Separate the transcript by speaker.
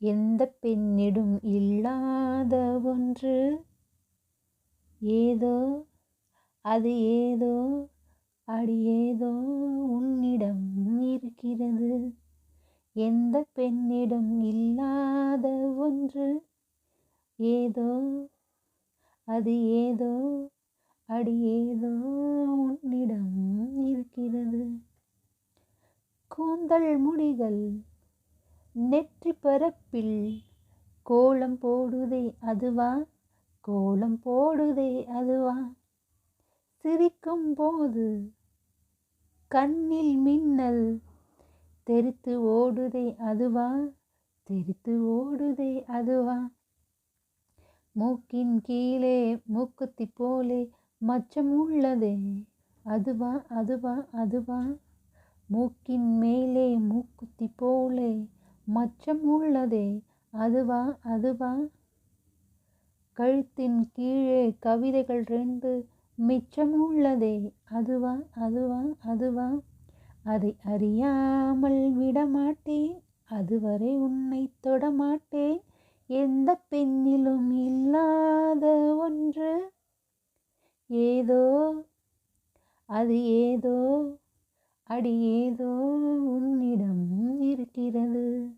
Speaker 1: எந்த பெண்ணிடும் இல்லாத ஒன்று? ஏதோ அது ஏதோ அடி ஏதோ உன்னிடம் இருக்கிறது. எந்த பெண்ணிடம் இல்லாத ஒன்று? ஏதோ அது ஏதோ அடி ஏதோ உன்னிடம் இருக்கிறது. கூந்தல் முடிகள் நெற்றி பரப்பில் கோலம் போடுதே அதுவா? கோலம் போடுதே அதுவா? சிரிக்கும் போது கண்ணில் மின்னல் தெரித்து ஓடுதே அதுவா? தெரித்து ஓடுதே அதுவா? மூக்கின் கீழே மூக்குத்தி போலே மச்சம் உள்ளதே. அதுவா அதுவா அதுவா? மூக்கின் மேலே மூக்குத்தி போலே மச்சம் உள்ளதே அதுவா அதுவா? கழுத்தின் கீழே கவிதைகள் ரெண்டு மிச்சம் உள்ளதே அதுவா அதுவா அதுவா? அதை அறியாமல் விடமாட்டேன் அதுவரை உன்னை தொடமாட்டேன் எந்த பெண்ணிலும் இல்லாத ஒன்று. ஏதோ அது ஏதோ அடி ஏதோ உன்னிடம் இருக்கிறது.